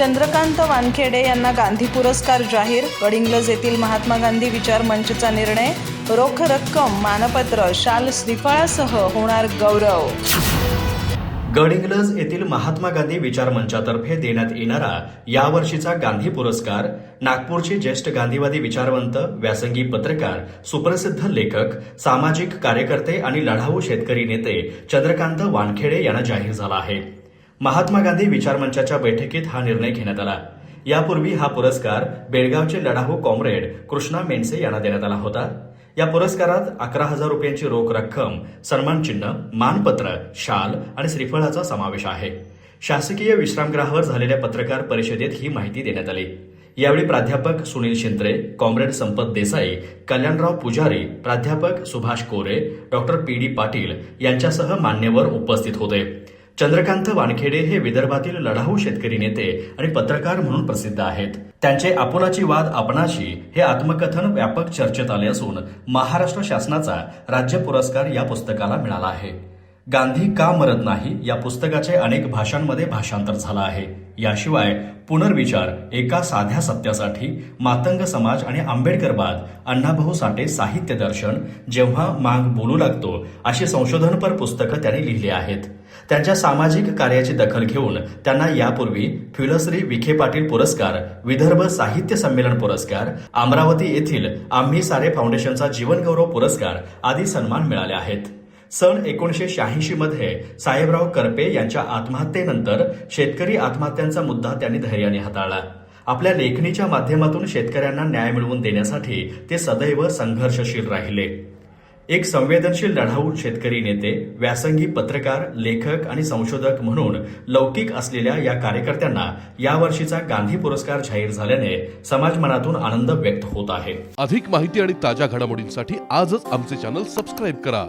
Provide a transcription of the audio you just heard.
चंद्रकांत वानखेडे यांना गांधी पुरस्कार जाहीर. गडिंग्लज येथील महात्मा गांधी विचार मंचचा निर्णय रोख रक्कम मानपत्र शाल श्रीफळासह होणार गौरव. गडिंग्लज येथील महात्मा गांधी विचार मंचातर्फे देण्यात येणारा यावर्षीचा गांधी पुरस्कार नागपूरचे ज्येष्ठ गांधीवादी विचारवंत व्यासंगी पत्रकार सुप्रसिद्ध लेखक सामाजिक कार्यकर्ते आणि लढाऊ शेतकरी नेते चंद्रकांत वानखेडे यांना जाहीर झाला आहे. महात्मा गांधी विचार मंचाच्या बैठकीत हा निर्णय घेण्यात आला. यापूर्वी हा पुरस्कार बेळगावचे लढाऊ कॉम्रेड कृष्णा मेंडसे यांना देण्यात आला होता. या पुरस्कारात अकरा हजार रुपयांची रोख रक्कम सन्मानचिन्ह मानपत्र शाल आणि श्रीफळाचा समावेश आहे. शासकीय विश्रामगृहावर झालेल्या पत्रकार परिषदेत ही माहिती देण्यात आली. यावेळी प्राध्यापक सुनील शिंद्रे कॉम्रेड संपत देसाई कल्याणराव पुजारी प्राध्यापक Subhash Kore doctor P D Patil यांच्यासह मान्यवर उपस्थित होते. चंद्रकांत वानखेडे हे विदर्भातील लढाऊ शेतकरी नेते आणि पत्रकार म्हणून प्रसिद्ध आहेत. त्यांचे आपुलाची वाद आपणाशी हे आत्मकथन व्यापक चर्चेत आले असून महाराष्ट्र शासनाचा राज्य पुरस्कार या पुस्तकाला मिळाला आहे. गांधी का मरत नाही या पुस्तकाचे अनेक भाषांमध्ये भाषांतर झालं आहे. याशिवाय पुनर्विचार एका साध्या सत्यासाठी मातंग समाज आणि आंबेडकरवाद अण्णाभाऊ साठे साहित्य दर्शन जेव्हा माग बोलू लागतो अशी संशोधनपर पुस्तकं त्यांनी लिहिली आहेत. त्यांच्या सामाजिक कार्याची दखल घेऊन त्यांना यापूर्वी फिलश्री विखे पाटील पुरस्कार विदर्भ साहित्य संमेलन पुरस्कार अमरावती येथील आम्ही सारे फाउंडेशनचा जीवनगौरव पुरस्कार आदी सन्मान मिळाले आहेत. सन एकोणीशे शहाऐंशी मध्ये साहेबराव करपे यांच्या आत्महत्येनंतर शेतकरी आत्महत्यांचा मुद्दा त्यांनी धैर्याने हाताळला. आपल्या लेखणीच्या माध्यमातून शेतकऱ्यांना न्याय मिळवून देण्यासाठी ते सदैव संघर्षशील राहिले. एक संवेदनशील लढाऊ शेतकरी नेते व्यासंगी पत्रकार लेखक आणि संशोधक म्हणून लौकिक असलेल्या या कार्यकर्त्यांना यावर्षीचा गांधी पुरस्कार जाहीर झाल्याने समाज मनातून आनंद व्यक्त होत आहे. अधिक माहिती आणि ताज्या घडामोडींसाठी आजच आमचे चॅनल सबस्क्राईब करा.